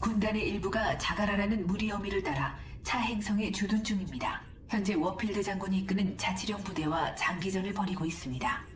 군단의 일부가 자가라라는 무리 어미를 따라 차 행성에 주둔 중입니다. 현재 워필드 장군이 이끄는 자치령 부대와 장기전을 벌이고 있습니다.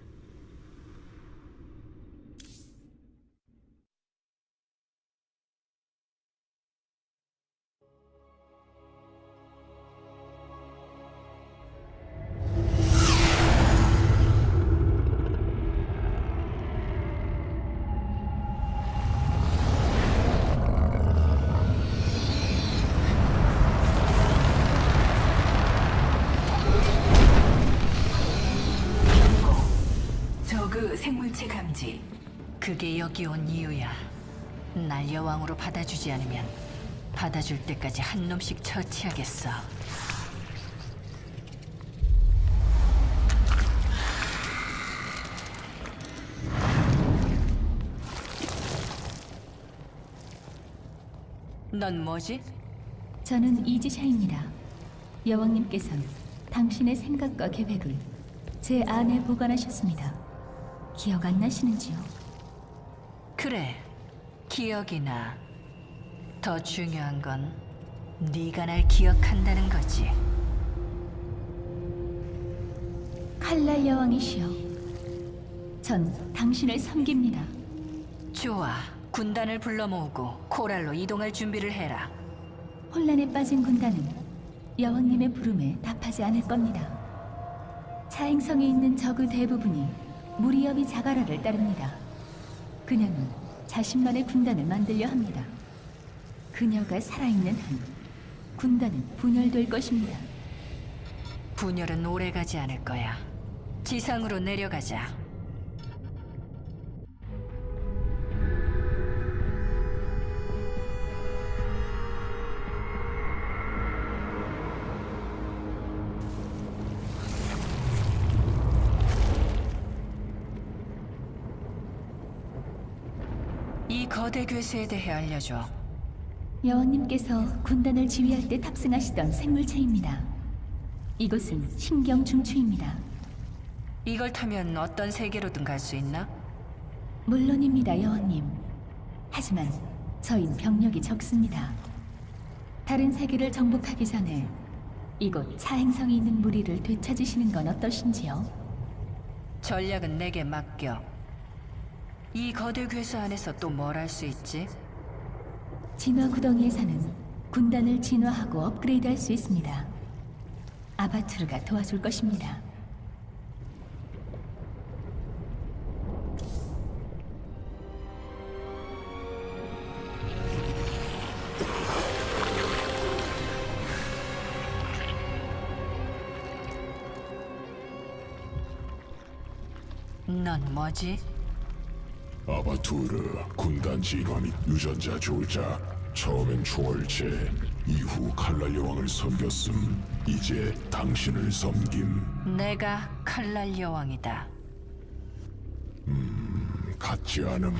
여기 온 이유야. 날 여왕으로 받아주지 않으면 받아줄 때까지 한 놈씩 처치하겠어. 넌 뭐지? 저는 이지샤입니다. 여왕님께서는 당신의 생각과 계획을 제 안에 보관하셨습니다. 기억 안 나시는지요? 그래, 기억이 나. 더 중요한 건 네가 날 기억한다는 거지. 칼날 여왕이시여. 전 당신을 섬깁니다. 좋아, 군단을 불러 모으고 코랄로 이동할 준비를 해라. 혼란에 빠진 군단은 여왕님의 부름에 답하지 않을 겁니다. 차행성에 있는 적의 대부분이 무리업이 자가라를 따릅니다. 그녀는 자신만의 군단을 만들려 합니다. 그녀가 살아있는 한 군단은 분열될 것입니다. 분열은 오래 가지 않을 거야. 지상으로 내려가자. 이 거대 괴수에 대해 알려줘. 여왕님께서 군단을 지휘할 때 탑승하시던 생물체입니다. 이곳은 신경 중추입니다. 이걸 타면 어떤 세계로든 갈 수 있나? 물론입니다, 여왕님. 하지만 저흰 병력이 적습니다. 다른 세계를 정복하기 전에 이곳 차행성이 있는 무리를 되찾으시는 건 어떠신지요? 전략은 내게 맡겨. 이 거대 괴수 안에서 또 뭘 할 수 있지? 진화 구덩이에서는 군단을 진화하고 업그레이드할 수 있습니다. 아바투르가 도와줄 것입니다. 넌 뭐지? 아바투르 군단 진화 및 유전자 조작 처음엔 초월체 이후 칼날 여왕을 섬겼음. 이제 당신을 섬김. 내가 칼날 여왕이다. 같지 않음.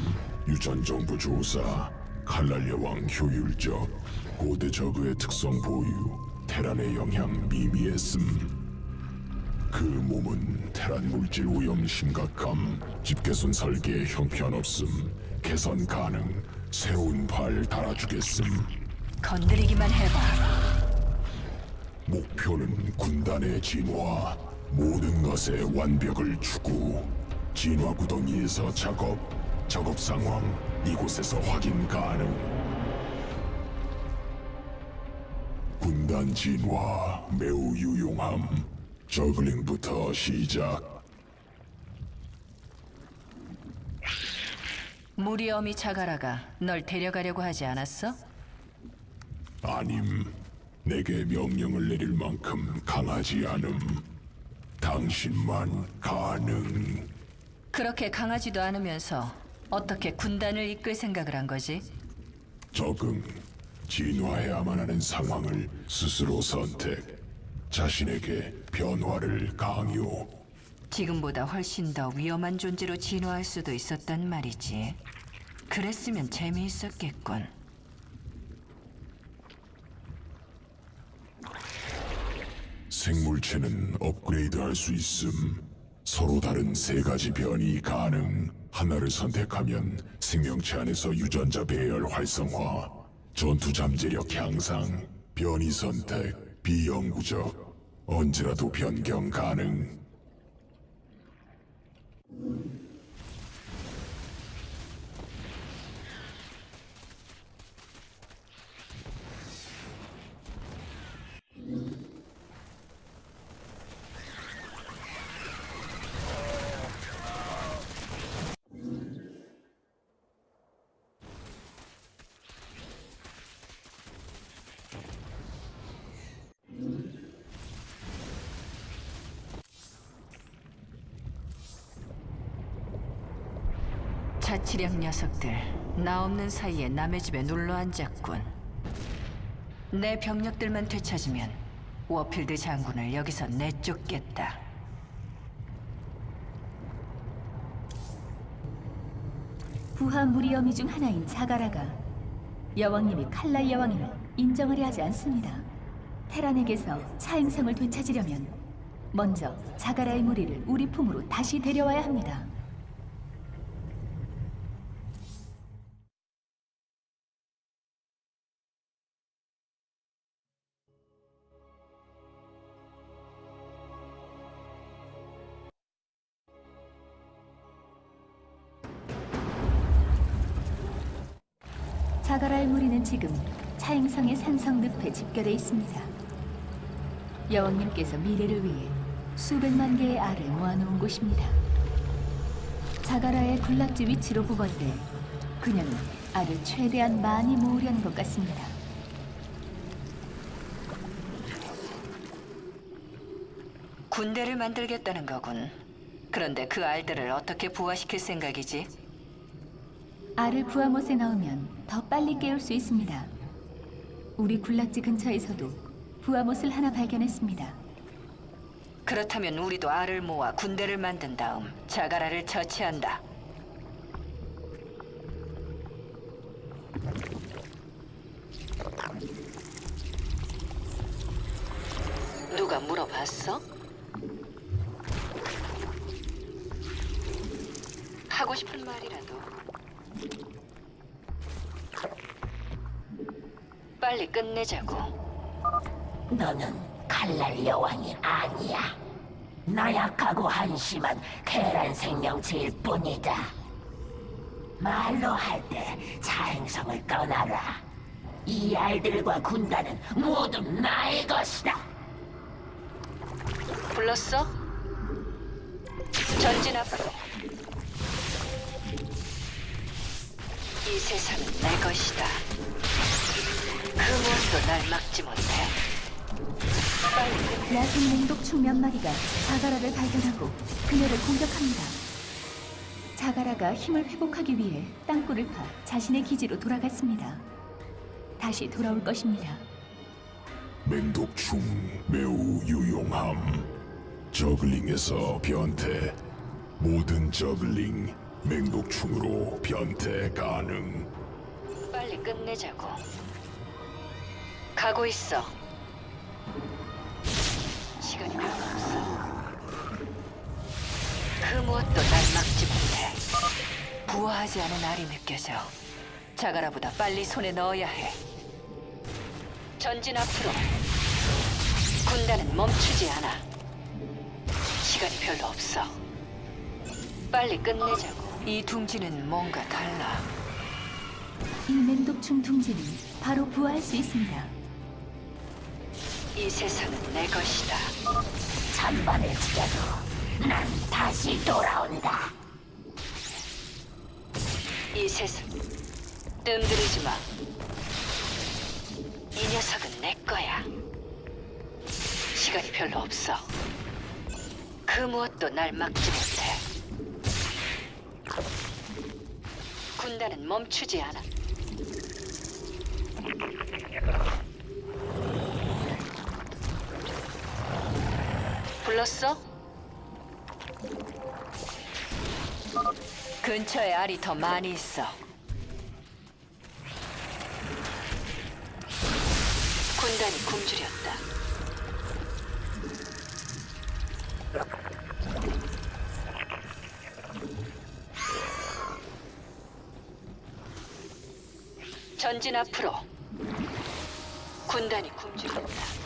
유전 정보 조사 칼날 여왕 효율적 고대 저그의 특성 보유 테란의 영향 미미했음 그 몸은 테란 물질 오염 심각함 집게손 설계 형편없음. 개선 가능. 새로운 발 달아주겠음. 건드리기만 해봐. 목표는 군단의 진화. 모든 것의 완벽을 추구. 진화 구덩이에서 작업. 작업 상황 이곳에서 확인 가능. 군단 진화 매우 유용함 저글링부터 시작 무리어미 자가라가 널 데려가려고 하지 않았어? 아님 내게 명령을 내릴 만큼 강하지 않음 당신만 가능 그렇게 강하지도 않으면서 어떻게 군단을 이끌 생각을 한 거지? 적응, 진화해야만 하는 상황을 스스로 선택, 자신에게 변화를 강요. 지금보다 훨씬 더 위험한 존재로 진화할 수도 있었단 말이지. 그랬으면 재미있었겠군. 생물체는 업그레이드할 수 있음. 서로 다른 세 가지 변이 가능. 하나를 선택하면 생명체 안에서 유전자 배열 활성화, 전투 잠재력 향상, 변이 선택, 비영구적, 언제라도 변경 가능. 자치령 녀석들 나 없는 사이에 남의 집에 눌러 앉았군. 내 병력들만 되찾으면 워필드 장군을 여기서 내쫓겠다. 부하 무리어미 중 하나인 자가라가 여왕님이 칼날 여왕임을 인정하려 하지 않습니다. 테란에게서 차행성을 되찾으려면 먼저 자가라의 무리를 우리 품으로 다시 데려와야 합니다. 자가라의 무리는 지금 차행성의 산성 늪에 집결해 있습니다. 여왕님께서 미래를 위해 수백만 개의 알을 모아놓은 곳입니다. 자가라의 군락지 위치로 보건대 그녀는 알을 최대한 많이 모으려는 것 같습니다. 군대를 만들겠다는 거군. 그런데 그 알들을 어떻게 부화시킬 생각이지? 알을 부하못에 넣으면 더 빨리 깨울 수 있습니다. 우리 군락지 근처에서도 부하못을 하나 발견했습니다. 그렇다면 우리도 알을 모아 군대를 만든 다음 자가라를 처치한다. 누가 물어봤어? 하고 싶은 말이라도 빨리 끝내자고. 너는 칼날 여왕이 아니야. 나약하고 한심한 계란 생명체일 뿐이다. 말로 할 때 자행성을 떠나라. 이 알들과 군단은 모두 나의 것이다. 불렀어? 전진 앞으로. 이 세상은 내 것이다. 날 막지 못해. 야생 맹독충 몇 마리가 자가라를 발견하고 그녀를 공격합니다. 자가라가 힘을 회복하기 위해 땅굴을 파 자신의 기지로 돌아갔습니다. 다시 돌아올 것입니다. 맹독충 매우 유용함. 저글링에서 변태. 모든 저글링 맹독충으로 변태 가능. 빨리 끝내자고. 가고 있어. 시간이 별로 없어. 그 무엇도 날 막지 못해. 부화하지 않은 알이 느껴져. 자가라보다 빨리 손에 넣어야 해. 전진 앞으로. 군단은 멈추지 않아. 시간이 별로 없어. 빨리 끝내자고. 이 둥지는 뭔가 달라. 이 맹독충 둥지는 바로 부화할 수 있습니다. 이 세상은 내 것이다. 찬반을 지켜도 난 다시 돌아온다. 이 세상 뜸들이지 마. 이 녀석은 내 거야. 시간이 별로 없어. 그 무엇도 날 막지 못해. 군단은 멈추지 않아. 불렀어? 근처에 알이 더 많이 있어. 군단이 굶주렸다. 전진 앞으로. 군단이 굶주린다.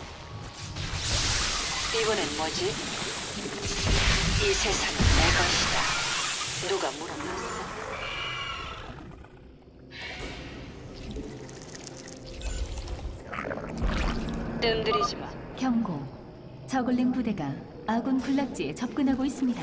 이번엔 뭐지? 이 세상은 내 것이다. 누가 물어봤어? 뜸들이지 마. 경고. 저글링 부대가 아군 군락지에 접근하고 있습니다.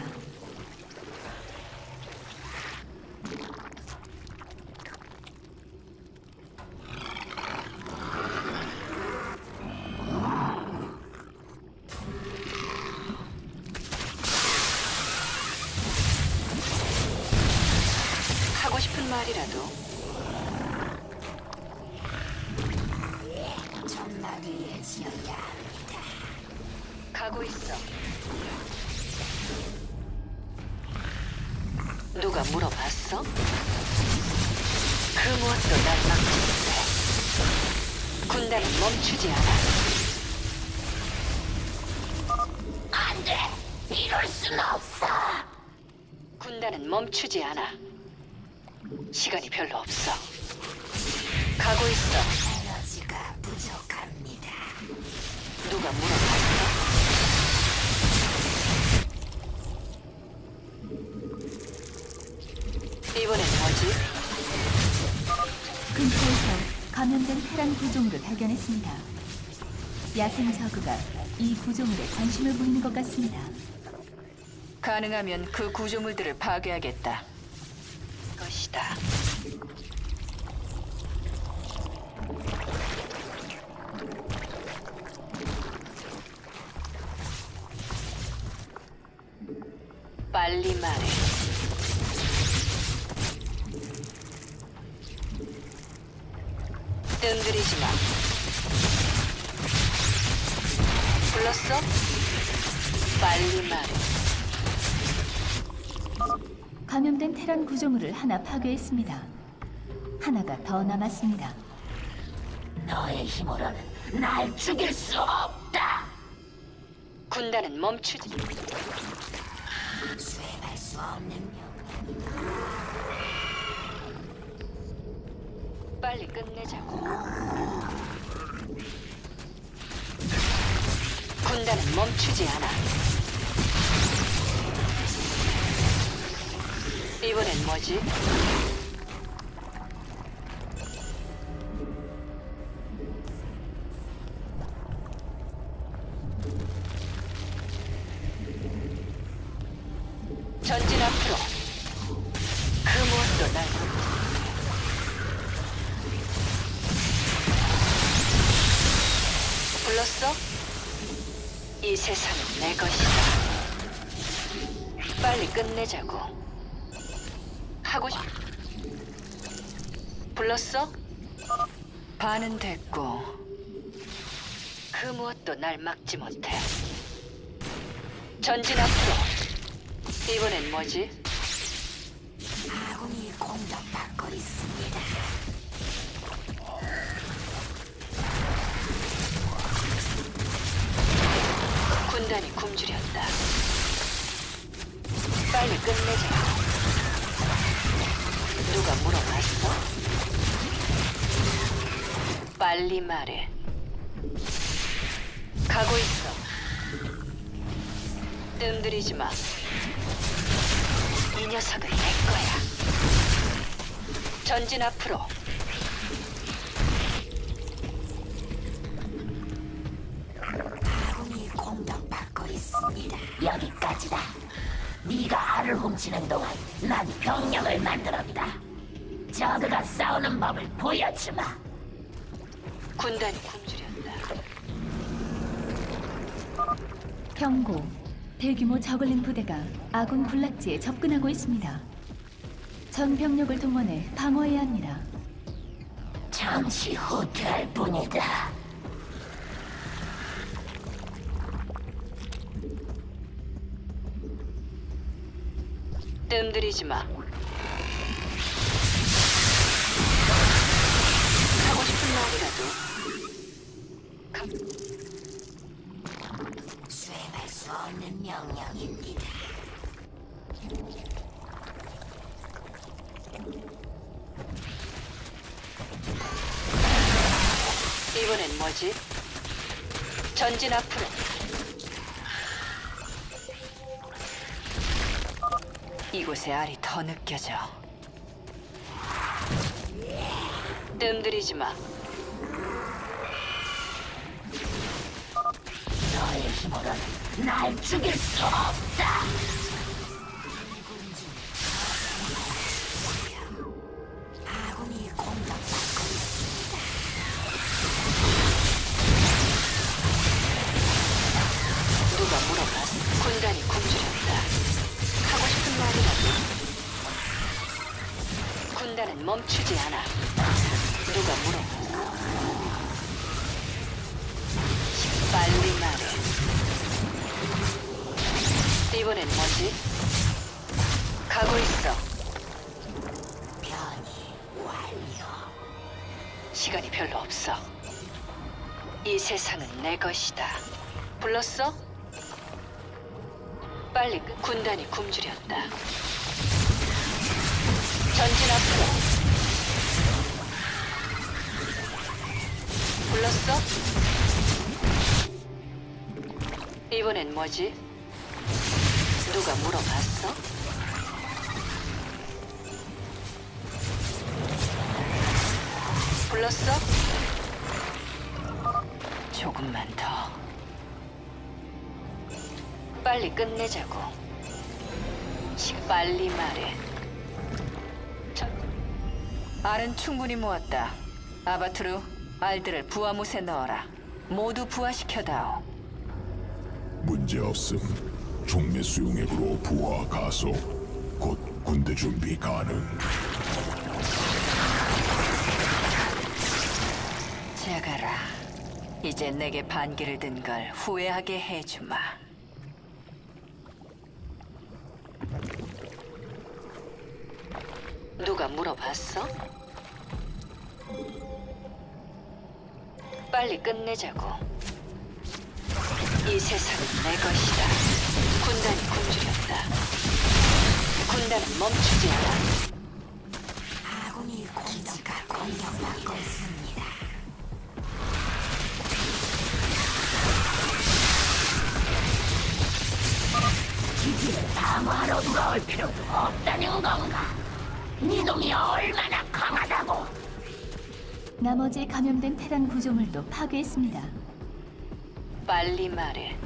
멈추지 않아. 안 돼 이럴 순 없어 군단은 멈추지 않아. 시간이 별로 없어. 가고 있어. 에너지가 부족합니다 누가 물어봤어? 이번엔 뭐지? 감염된 테란 구조물을 발견했습니다. 야생 저그가 이 구조물에 관심을 보이는 것 같습니다. 가능하면 그 구조물들을 파괴하겠다. 것이다. 빨리 말해. 뜸들이지 마. 불렀어? 빨리 말해. 감염된 테란 구조물을 하나 파괴했습니다. 하나가 더 남았습니다. 너의 힘으로는 날 죽일 수 없다 군단은 멈추지. 수행할 수 없는 명 빨리 끝내자고. 군단은 멈추지 않아. 이번엔 뭐지? 전진 앞으로. 그 무엇도 날 불렀어? 이 세상은 내 것이다. 빨리 끝내자고. 하고 싶. 불렀어? 반은 됐고. 그 무엇도 날 막지 못해. 전진 앞으로. 이번엔 뭐지? 빨리 끝내자. 누가 물어봤어? 빨리 말해. 가고 있어. 뜸들이지 마. 이 녀석은 내 거야. 전진 앞으로. 아군이 공격받고 있습니다 여기까지다 네가 알을 훔치는 동안 난 병력을 만들었다 저그가 싸우는 법을 보여주마 군단이 굶주렸다. 경고. 대규모 저글링 부대가 아군 군락지에 접근하고 있습니다. 전 병력을 동원해 방어해야 합니다. 잠시 후퇴할 뿐이다 뜸들이지 마. 하고 싶은 말이라도. 가- 수행할 수 없는 명령입니다 이번엔 뭐지? 전진 앞으로. 이곳의 알이 더 느껴져. 뜸들이지 마. 너의 힘으로는 날 죽일 수 없다. 세상은 내 것이다. 불렀어? 빨리 끝. 군단이 굶주렸다. 전진 앞으로. 불렀어? 이번엔 뭐지? 누가 물어봤어? 불렀어? 조금만 더. 빨리 끝내자고. 지금 빨리 말해. 저, 알은 충분히 모았다. 아바투르, 알들을 부하못에 넣어라. 모두 부하시켜다오. 문제 없음. 종매 수용액으로 부하 가속. 곧 군대 준비 가능. 자가라. 이제 내게 반기를 든 걸 후회하게 해주마. 누가 물어봤어? 빨리 끝내자고. 이 세상은 내 것이다. 군단이 굶주렸다. 군단은 멈추지 않아. 아군이 공격받고 있습니다. 돌아올 필요도 없다는 건가? 네 놈이 얼마나 강하다고? 나머지 감염된 테란 구조물도 파괴했습니다. 빨리 말해.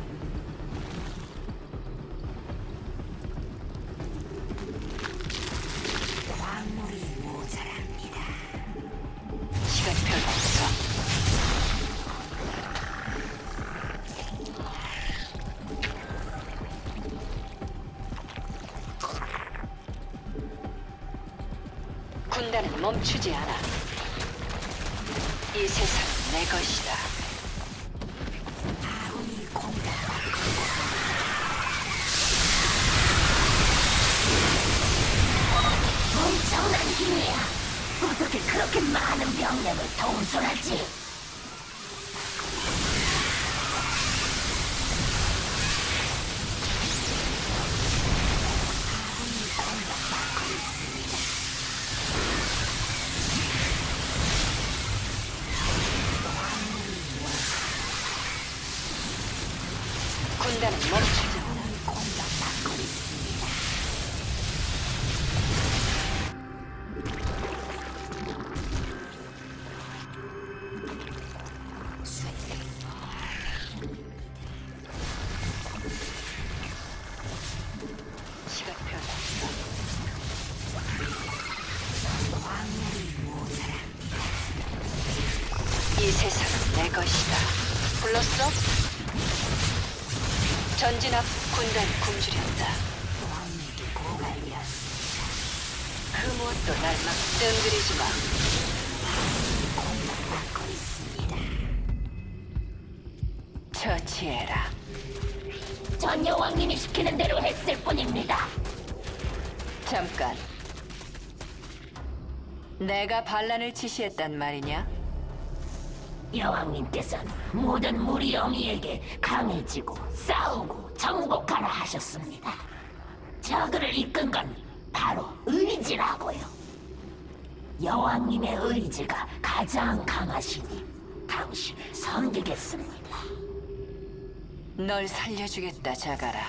멈추지 않아. 이 세상은 내 것이다. 아군이 공격받고 엄청난 힘이야. 어떻게 그렇게 많은 병력을 통솔하지? 이 세상은 내 것이다. 불렀어? 전진 앞 군단이 굶주렸다. 그 무엇도 날 막 뜸들이지 마. 처치해라. 전 여왕님이 시키는 대로 했을 뿐입니다. 잠깐. 내가 반란을 지시했단 말이냐? 여왕님께서는 모든 무리 영이에게 강해지고 싸우고 정복하라 하셨습니다. 저그를 이끈 건 바로 의지라고요. 여왕님의 의지가 가장 강하시니 당신을 섬기겠습니다. 널 살려주겠다, 자가라.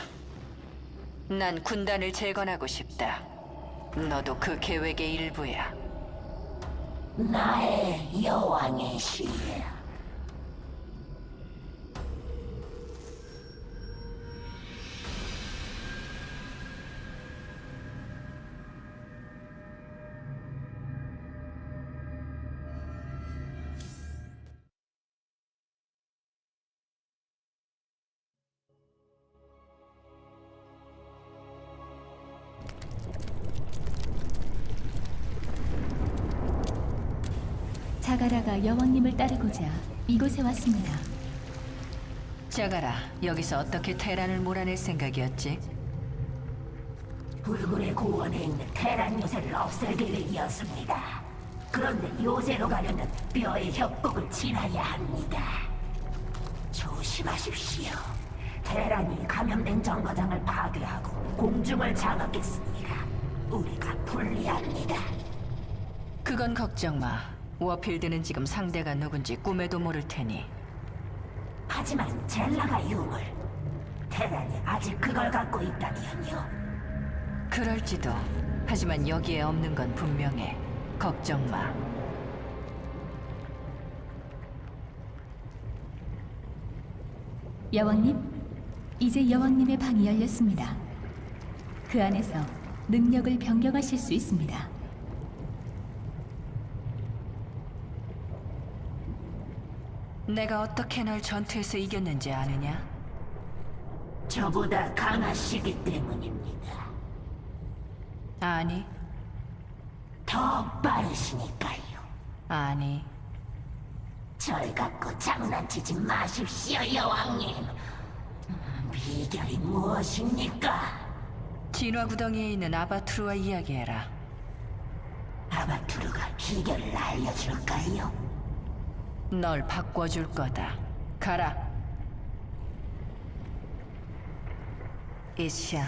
난 군단을 재건하고 싶다. 너도 그 계획의 일부야. 나의 여왕의 시자 여왕님을 따르고자 이곳에 왔습니다. 자가라, 여기서 어떻게 테란을 몰아낼 생각이었지? 불굴의 고원에 있는 테란 요새를 없앨 계획이었습니다. 그런데 요새로 가려면 뼈의 협곡을 지나야 합니다. 조심하십시오. 테란이 감염된 정거장을 파괴하고 공중을 장악했습니다. 우리가 불리합니다. 그건 걱정 마. 워필드는 지금 상대가 누군지 꿈에도 모를 테니. 하지만 젤라가 유물. 테란이 아직 그걸 갖고 있다면요. 그럴지도. 하지만 여기에 없는 건 분명해. 걱정 마. 여왕님, 이제 여왕님의 방이 열렸습니다. 그 안에서 능력을 변경하실 수 있습니다. 내가 어떻게 널 전투에서 이겼는지 아느냐? 저보다 강하시기 때문입니다. 아니, 더 빠르시니까요. 아니. 절 갖고 장난치지 마십시오, 여왕님. 음, 비결이 무엇입니까? 진화 구덩이에 있는 아바투르와 이야기해라. 아바투르가 비결을 알려줄까요? 널 바꿔줄 거다. 가라. 이시야,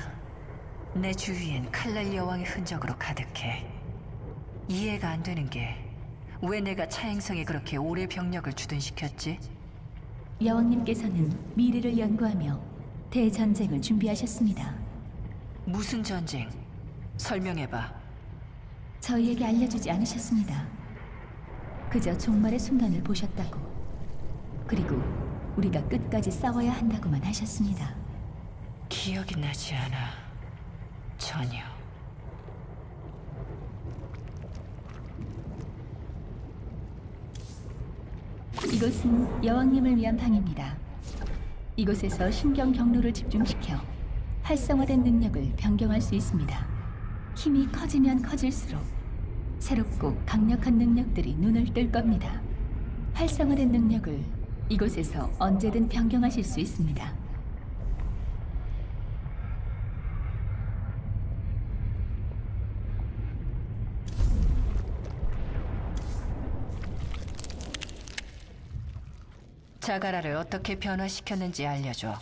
내 주위엔 칼날 여왕의 흔적으로 가득해. 이해가 안 되는 게 왜 내가 차행성에 그렇게 오래 병력을 주둔시켰지? 여왕님께서는 미래를 연구하며 대전쟁을 준비하셨습니다. 무슨 전쟁? 설명해봐. 저희에게 알려주지 않으셨습니다. 그저 종말의 순간을 보셨다고. 그리고 우리가 끝까지 싸워야 한다고만 하셨습니다. 기억이 나지 않아. 전혀. 이곳은 여왕님을 위한 방입니다. 이곳에서 신경 경로를 집중시켜 활성화된 능력을 변경할 수 있습니다. 힘이 커지면 커질수록 새롭고 강력한 능력들이 눈을 뜰 겁니다. 활성화된 능력을 이곳에서 언제든 변경하실 수 있습니다. 자가라를 어떻게 변화시켰는지 알려줘.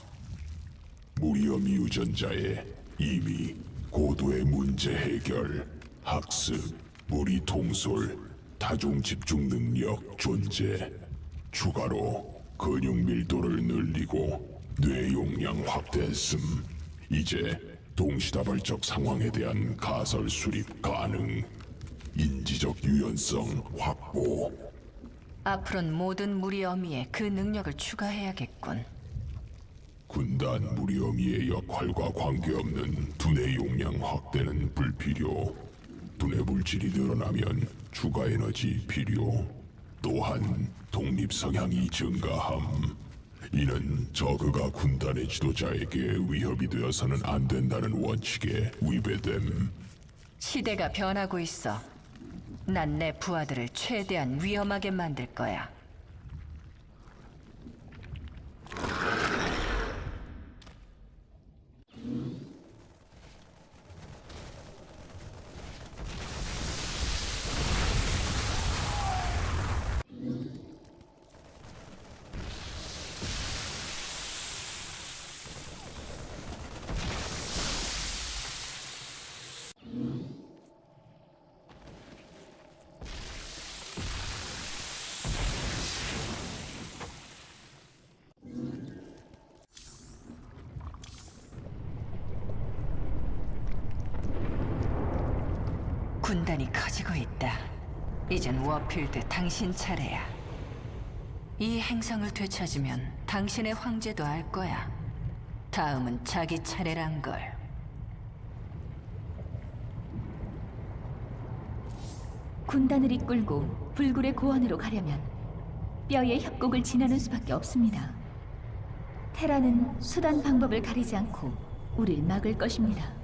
무리엄 유전자에 이미 고도의 문제 해결, 학습, 무리 통솔, 다중 집중 능력 존재. 추가로 근육 밀도를 늘리고 뇌 용량 확대했음. 이제 동시다발적 상황에 대한 가설 수립 가능. 인지적 유연성 확보. 앞으로는 모든 무리 어미에 그 능력을 추가해야겠군. 군단 무리 어미의 역할과 관계없는 두뇌 용량 확대는 불필요. 두뇌 물질이 늘어나면 추가 에너지 필요. 또한 독립 성향이 증가함. 이는 저그가 군단의 지도자에게 위협이 되어서는 안 된다는 원칙에 위배됨. 시대가 변하고 있어. 난 내 부하들을 최대한 위험하게 만들 거야. 군단이 커지고 있다. 이젠 워필드 당신 차례야. 이 행성을 되찾으면 당신의 황제도 알 거야. 다음은 자기 차례란 걸. 군단을 이끌고 불굴의 고원으로 가려면 뼈의 협곡을 지나는 수밖에 없습니다. 테라는 수단 방법을 가리지 않고 우릴 막을 것입니다.